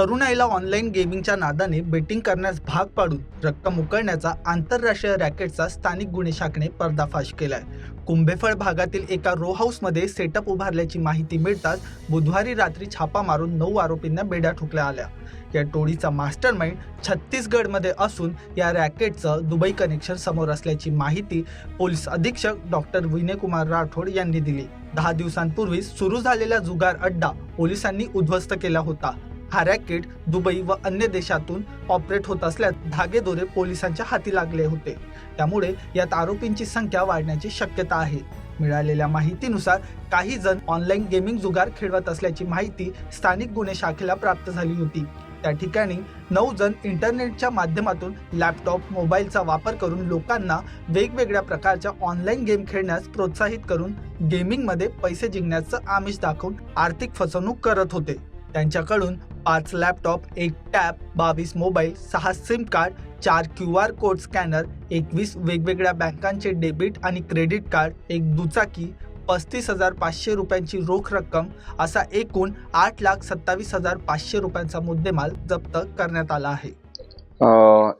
तरुणाईला ऑनलाईन गेमिंगच्या नादाने बेटिंग करण्यास भाग पाडून रक्कम उकळण्याचा आंतरराष्ट्रीय रॅकेटचा स्थानिक गुन्हे शाखेने पर्दाफाश केलाय. कुंभेफळ भागातील एका रो हाऊसमध्ये सेटअप उभारल्याची माहिती मिळताच बुधवारी रात्री छापा मारून नऊ आरोपींना बेड्या ठोकल्या आल्या. या टोळीचा मास्टर माइंड छत्तीसगडमध्ये असून या रॅकेटचं दुबई कनेक्शन समोर असल्याची माहिती पोलीस अधीक्षक डॉक्टर विनयकुमार राठोड यांनी दिली. दहा दिवसांपूर्वी सुरू झालेला जुगार अड्डा पोलिसांनी उद्ध्वस्त केला होता. हा रॅकेट दुबई व अन्य देशातून ऑपरेट होत असल्यास धागेदोरे पोलिसांच्या हाती लागले होते. त्यामुळे यात आरोपींची संख्या वाढण्याची शक्यता आहे. मिळालेल्या माहितीनुसार काही जण ऑनलाईन गेमिंग जुगार खेळवत असल्याची माहिती स्थानिक गुन्हे शाखेला प्राप्त झाली होती. त्या ठिकाणी नऊ जण इंटरनेटच्या माध्यमातून लॅपटॉप मोबाईलचा वापर करून लोकांना वेगवेगळ्या प्रकारच्या ऑनलाईन गेम खेळण्यास प्रोत्साहित करून गेमिंगमध्ये पैसे जिंकण्याचं आमिष दाखवून आर्थिक फसवणूक करत होते. त्यांच्याकडून पाच लॅपटॉप एक टॅब बावीस मोबाईल सहा सिम कार्ड चार क्यू आर कोड स्कॅनर एकवीस वेगवेगळ्या बँकांचे डेबिट आणि क्रेडिट कार्ड एक दुचाकी पस्तीस हजार पाचशे रुपयांची रोख रक्कम असा एकूण आठ लाख सत्तावीस हजार पाचशे रुपयांचा मुद्देमाल जप्त करण्यात आला आहे.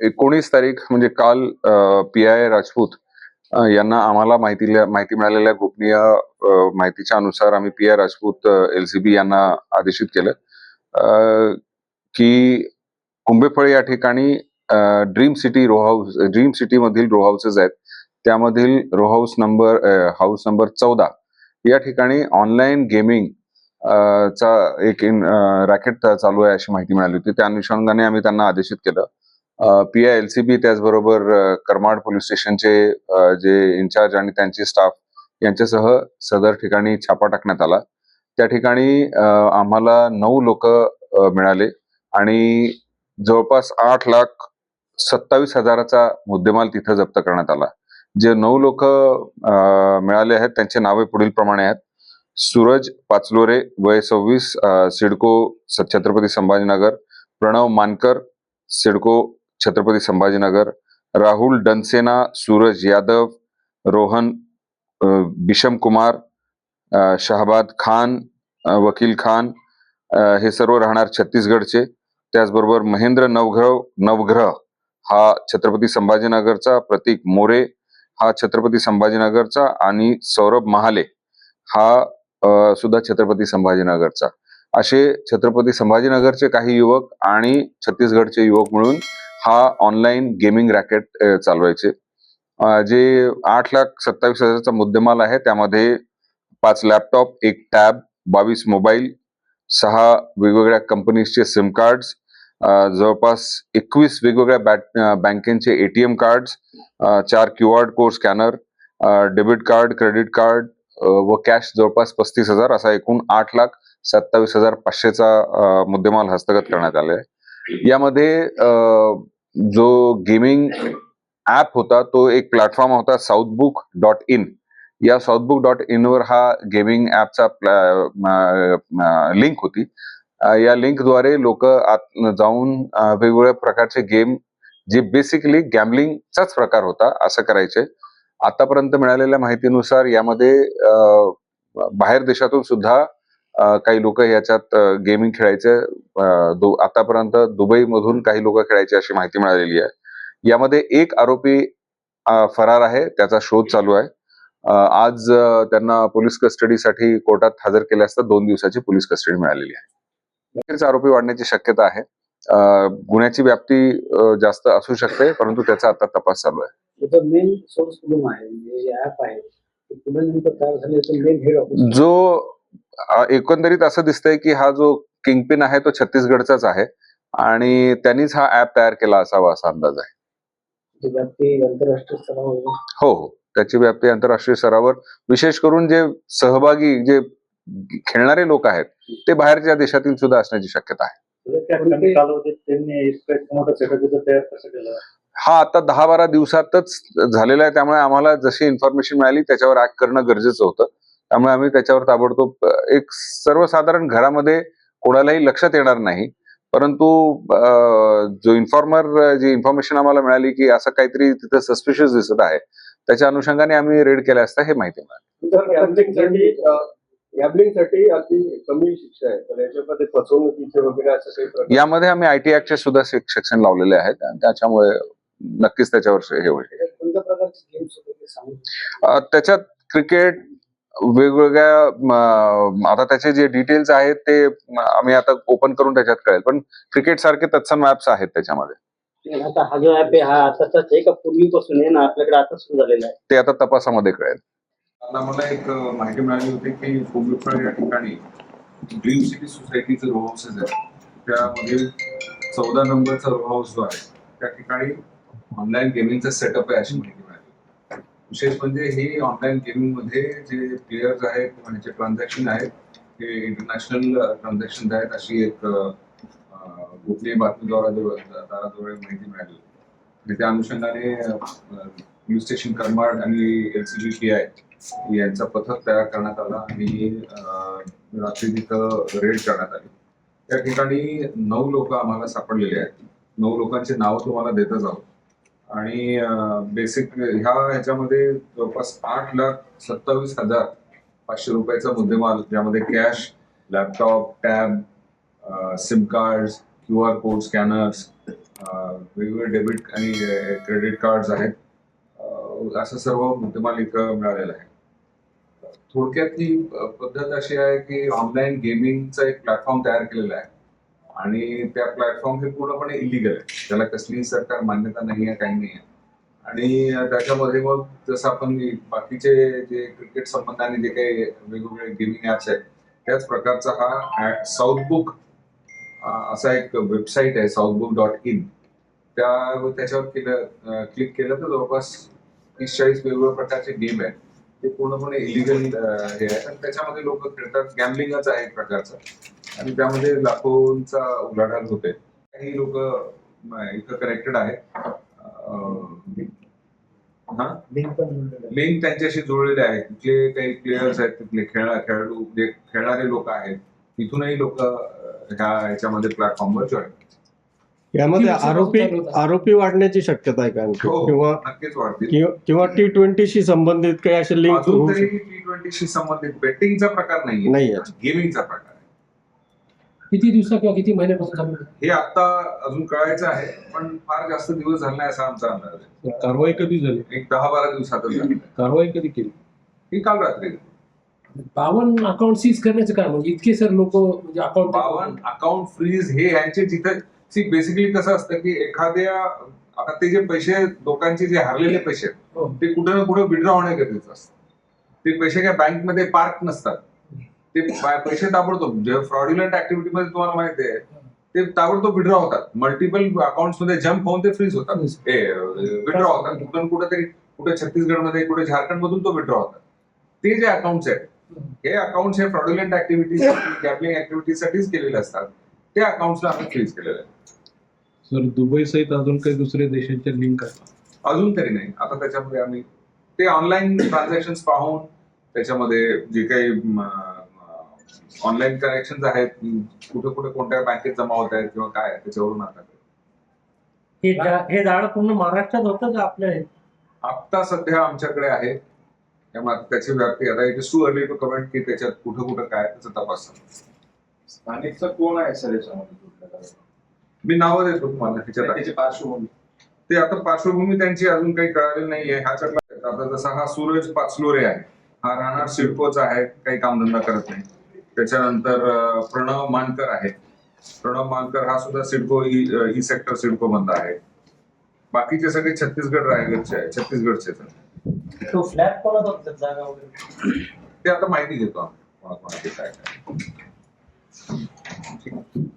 एकोणीस तारीख म्हणजे काल पी आय राजपूत यांना आम्हाला माहिती माहिती मिळालेल्या गोपनीय माहितीच्या अनुसार आम्ही P I Rajput L C B यांना आदेशित केलं. की कुंभेफळ या ठिकाणी dream city row house dream city मधील रो हाऊसेस आहेत. त्यामधील row house number house number चौदा या ठिकाणी ऑनलाईन गेमिंग चा एक इन रॅकेट चालू आहे अशी माहिती मिळाली होती. त्या अनुषंगाने आम्ही त्यांना आदेशित केलं. P I L C B त्याचबरोबर करमाड पोलीस स्टेशनचे जे इन्चार्ज आणि त्यांचे स्टाफ यांच्यासह सदर ठिकाणी छापा टाकण्यात आला. त्या ठिकाणी आम्हाला नऊ लोक मिळाले आणि जवळपास आठ लाख सत्तावीस हजाराचा मुद्देमाल तिथं जप्त करण्यात आला. जे नऊ लोक मिळाले आहेत त्यांचे नावे पुढील प्रमाणे आहेत. सूरज पाचलोरे वय सव्वीस सिडको छत्रपती संभाजीनगर प्रणव मानकर सिडको छत्रपती संभाजीनगर राहुल डनसेना सूरज यादव रोहन बिशम कुमार शहाबाद खान वकील खान हे सर्व राहणार छत्तीसगडचे. त्याचबरोबर महेंद्र नवग्रह नवग्रह हा छत्रपती संभाजीनगरचा प्रतीक मोरे हा छत्रपती संभाजीनगरचा आणि सौरभ महाले हा सुद्धा छत्रपती संभाजीनगरचा. असे छत्रपती संभाजीनगरचे काही युवक आणि छत्तीसगडचे युवक मिळून हा ऑनलाईन गेमिंग रॅकेट चालवायचे. जे आठ लाख सत्तावीस हजारचा मुद्देमाल आहे त्यामध्ये पाच लॅपटॉप एक टॅब बावीस मोबाईल सहा वेगवेगळ्या कंपनीजचे सिम कार्ड्स जवळपास एकवीस वेगवेगळ्या बॅट ए बँकेचे एटीएम कार्ड्स चार Q R code scanner debit card credit card व कॅश जवळपास पस्तीस हजार असा एकूण आठ लाख सत्तावीस हजार पाचशेचा मुद्देमाल हस्तगत करण्यात आले आहे. यामध्ये जो गेमिंग ऍप होता तो एक प्लॅटफॉर्म होता साऊथ बुक डॉट इन या साऊथबुक डॉट इनवर हा गेमिंग ॲपचा लिंक होती. या लिंकद्वारे लोक आत जाऊन वेगवेगळ्या प्रकारचे गेम जे बेसिकली गॅम्बलिंगचाच प्रकार होता असं करायचे. आतापर्यंत मिळालेल्या माहितीनुसार यामध्ये बाहेर देशातून सुद्धा काही लोक याच्यात गेमिंग खेळायचे. दु- आतापर्यंत दुबई मधून काही लोक खेळायचे अशी माहिती मिळालेली आहे. यामध्ये एक आरोपी फरार आहे. त्याचा शोध चालू आहे. आज त्यांना पोलीस कस्टडीसाठी कोर्टात हजर केले असता दोन दिवसाची पोलीस कस्टडी मिळालेली आहे. नक्कीच आरोपी वाढण्याची शक्यता आहे. गुन्ह्याची व्याप्ती जास्त असू शकते परंतु त्याचा आता तपास चालू आहे. म्हणजे जे एकंदरीत असं दिसतंय की हा जो किंगपिन आहे तो छत्तीसगडचाच आहे. आणि त्यांनीच हा ऍप तयार केला असावा असा अंदाज आहे. हो हो. त्याची व्याप्ती आंतरराष्ट्रीय स्तरावर विशेष करून जे सहभागी जे खेळणारे लोक आहेत ते बाहेरच्या देशातील सुद्धा असण्याची शक्यता आहे. हा आता दहा बारा दिवसातच झालेला आहे त्यामुळे आम्हाला जशी इन्फॉर्मेशन मिळाली त्याच्यावर ऍक्ट करणं गरजेचं होतं. त्यामुळे आम्ही त्याच्यावर ताबडतोब एक सर्वसाधारण घरामध्ये कोणालाही लक्षात येणार नाही. परंतु जो इन्फॉर्मर जी इन्फॉर्मेशन आम्हाला मिळाली की असं काहीतरी तिथं सस्पिशियस दिसत आहे त्याच्या अनुषंगाने आम्ही रेड केल्या असता हे माहिती मिळाली. गॅमलिंगसाठी गॅबलिंगसाठी अगदी कमी शिक्षा आहे. तर याच्यामध्ये फसवणुकीचे वगैरे असं काही प्रकार? यामध्ये आम्ही आयटी ऍक्टचे सुद्धा सेक्शन लावलेले आहेत. त्याच्यामुळे नक्कीच त्याच्यावर हे होईल. त्याच्यात क्रिकेट वेगवेगळ्या आता त्याचे जे डिटेल्स आहेत ते आम्ही आता ओपन करून त्याच्यात कळेल. पण क्रिकेट सारखे तत्सम ऍप्स आहेत त्याच्यामध्ये. आता हा जो ऍप आहे हा आताचाच आहे का पूर्वीपासून आहे ना आपल्याकडे आता सुरू झालेला आहे? ते आता तपासामध्ये कळेल. आता मला एक माहिती मिळाली होती की कोंबडफळ या ठिकाणी ड्रीम सिटी सोसायटीचे रो हाऊसेस आहेत त्यामध्ये चौदा नंबरचा रो हाऊस जो आहे त्या ठिकाणी ऑनलाईन गेमिंगचा सेटअप आहे अशी माहिती मिळाली. विशेष म्हणजे ही ऑनलाईन गेमिंगमध्ये जे प्लेयर्स आहेत किंवा जे ट्रान्झॅक्शन आहेत हे इंटरनॅशनल ट्रान्झॅक्शन आहेत अशी एक कुठली बातमी गोपनीय दाराजवळ माहिती मिळाली. आणि त्या अनुषंगाने पोलीस स्टेशन करमाड आणि एलसीबी पी आय यांचा पथक तयार करण्यात आला आणि रात्री तिथं रेड करण्यात आली. त्या ठिकाणी नऊ लोक आम्हाला सापडलेले आहेत. नऊ लोकांची नावं तुम्हाला देतच आहोत. आणि बेसिक ह्या ह्याच्यामध्ये जवळपास आठ लाख सत्तावीस हजार पाचशे रुपयाचा मुद्देमाल ज्यामध्ये cash laptop tab SIM card Q R code scanners वेगवेगळे डेबिट आणि क्रेडिट कार्ड्स आहेत. असं सर्व मुद्देमाल इथं मिळालेलं आहे. थोडक्यात ही पद्धत अशी आहे की ऑनलाईन गेमिंगचा एक प्लॅटफॉर्म तयार केलेला आहे. आणि त्या प्लॅटफॉर्म हे पूर्णपणे इलिगल आहे. त्याला कसलीही सरकार मान्यता नाही आहे काही नाही आहे. आणि त्याच्यामध्ये मग जसं आपण बाकीचे जे क्रिकेट संबंधाने जे काही वेगवेगळे गेमिंग ऍप्स आहेत त्याच प्रकारचा हा साऊथ बुक असा एक वेबसाईट आहे साऊथ बुक डॉट इन त्या त्याच्यावर केलं क्लिक केलं तर जवळपास तीस चाळीस वेगवेगळ्या प्रकारचे गेम आहेत. ते पूर्णपणे इलिगल हे आहे. आणि त्याच्यामध्ये लोक खेळतात. गॅमलिंगच आहे एक प्रकारचं. आणि त्यामध्ये लाखोंचा उलाढाल होते काही लोक इथं कनेक्टेड आहेत. लिंक त्यांच्याशी जुळलेले आहेत. तिथले काही प्लेयर्स आहेत तिथले खेळा खेळाडू जे खेळणारे लोक आहेत. तिथूनही लोक ह्या ह्याच्यामध्ये प्लॅटफॉर्मवर जॉईन यामध्ये आरोपी? आरोपी वाढण्याची शक्यता आहे का आणखी? हो किंवा नक्कीच वाढतील. किंवा- किंवा टी ट्वेंटीशी संबंधित काही असे लिंक अजून तरी टी ट्वेंटीशी संबंधित बेटिंगचा प्रकार नाहीये. नाहीये. गेमिंगचा प्रकार आहे. किती दिवसा किंवा किती महिन्यापासून चालू? हे आता अजून कळायचं आहे पण फार जास्त दिवस झाले नाही असा आमचा अंदाज आहे. कारवाई कधी झाली? एक दहा बारा दिवसातच झाली. कारवाई कधी केली? ही काल रात्री. बावन्न अकाउंट सीज करण्याचं काय म्हणजे इतके सर लोक म्हणजे अकाउंट बावन अकाउंट फ्रीज हे यांचे जिथं सी बेसिकली कसं असतं की एखाद्या आता ते जे पैसे लोकांचे जे हरलेले पैसे आहेत, हो. ते कुठे ना कुठे विड्रॉ होणे गरजेचं असतं. ते पैसे काय बँकमध्ये पार्क नसतात. ते पैसे ताबडतोब जेव्हा फ्रॉड्युलंट ऍक्टिव्हिटी मध्ये तुम्हाला माहिती आहे ते ताबडतोब विड्रॉ होतात. मल्टिपल अकाउंटमध्ये जम्प होऊन ते फ्रीज होतात. विड्रॉ होतात. कुठून कुठेतरी कुठे छत्तीसगडमध्ये कुठे झारखंड मधून तो विड्रॉ होतात. ते जे अकाउंट्स आहेत हे अकाउंट्स हे फ्रॉड्युलंट ऍक्टिव्हिटीज गॅबलिंग ऍक्टिव्हिटीसाठीच केलेले असतात. त्या अकाउंट्सला आम्ही फ्रीज केलेलं आहे सर दुबई सहित अजून काही दुसऱ्या देशांच्या लिंक आहे अजून तरी नाही. आता त्याच्यामध्ये आम्ही ते ऑनलाईन ट्रान्झॅक्शन पाहून त्याच्यामध्ये जे काही ऑनलाईन कनेक्शन आहेत कुठे कुठे कोणत्या बँकेत जमा होत आहेत किंवा काय त्याच्यावरून आता. हे जा- हे झाड पूर्ण महाराष्ट्रात होतं का आपल्या? आत्ता सध्या आमच्याकडे आहे. त्यामुळे त्याची व्याप्ती. आता it is too early to comment की त्याच्यात कुठं कुठं काय त्याचा तपास. स्थानिकचा कोण आहे सर याच्यामध्ये? मी नावं देतो तुम्हाला ह्याच्यात आहे. त्याची पार्श्वभूमी. ते आता पार्श्वभूमी त्यांची अजून काही कळालेली नाहीये. ह्याच्यातला आता जसा हा सूरज पाचलोरे आहे. हा राहणार सिडकोचा आहे. काही कामधंदा करत नाही. त्याच्यानंतर प्रणव मानकर आहे. प्रणव मानकर हा सुद्धा सिडको ई सेक्टर सिडको मधला आहे. बाकीचे सगळे छत्तीसगड रायगडचे आहे. छत्तीसगडचे आहेत. तो फ्लॅट कोणाचा होता जागा वगैरे? ते आता माहिती घेतो आम्ही कोणाकोणाची काय काय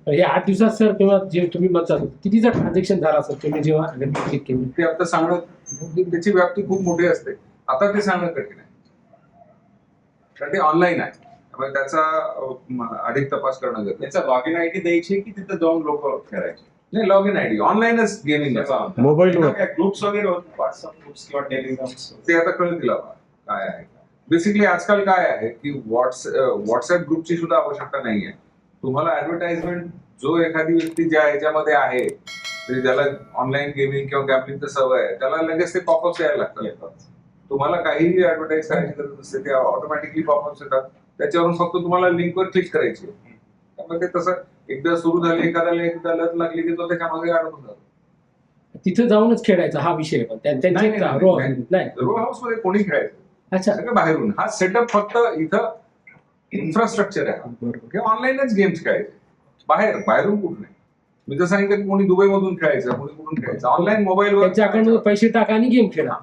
हे आठ दिवसात सर किंवा जे तुम्ही म्हणता कितीचा ट्रान्झॅक्शन झाला सर तुम्ही जेव्हा केली? ते आता सांगणं त्याची व्याप्ती खूप मोठी असते. आता ते सांगणं कठीण आहे. कारण ते ऑनलाईन आहे. त्यामुळे त्याचा अधिक तपास करणं गरजेचं याचा लॉग इन आयडी द्यायची की तिथे जाऊन लोक खेळायचे नाही लॉग इन आयडी ऑनलाईनच गेमिंग मोबाईलवर ग्रुप्स वगैरे होते व्हॉट्सअप ग्रुप्स किंवा टेलिग्राम ते आता कळतील काय आहे बेसिकली आजकाल काय आहे की व्हॉट्स व्हॉट्सअप ग्रुपची सुद्धा आवश्यकता नाहीये. तुम्हाला ऍडव्हर्टाइजमेंट जो एखादी व्यक्ती ज्या ह्याच्यामध्ये आहे म्हणजे ज्याला ऑनलाईन गेमिंग किंवा गॅमलिंगचं सवय आहे त्याला लगेच ते पॉपअप्स यायला लागतात. तुम्हाला काहीही ऍडव्हर्टाईज करायची गरज नसते ते ऑटोमॅटिकली पॉपअप्स येतात. त्याच्यावरून फक्त तुम्हाला लिंकवर क्लिक करायची आहे. त्यामुळे ते तसं एकदा सुरू झाले एखाद्याला एकदा लत लागली की तो त्याच्यामध्ये अडकून जातो. तिथं जाऊनच खेळायचा हा विषय पण. त्या- त्यांची नाही, नाही, रो नाही. नाही. रो हाऊसमध्ये कोणी खेळायचं? अच्छा. सगळं बाहेरून. हा सेटअप फक्त इथं इन्फ्रास्ट्रक्चर आहे बरोबर. हे ऑनलाईनच गेम्स खेळायचे बाहेर बाहेरून कुठं नाही. मी तर सांगितलं की कोणी दुबईमधून खेळायचं कोणी कुठून खेळायचं. ऑनलाईन मोबाईलवर त्यांच्या अकाउंटमध्ये पैसे टाका आणि गेम खेळा.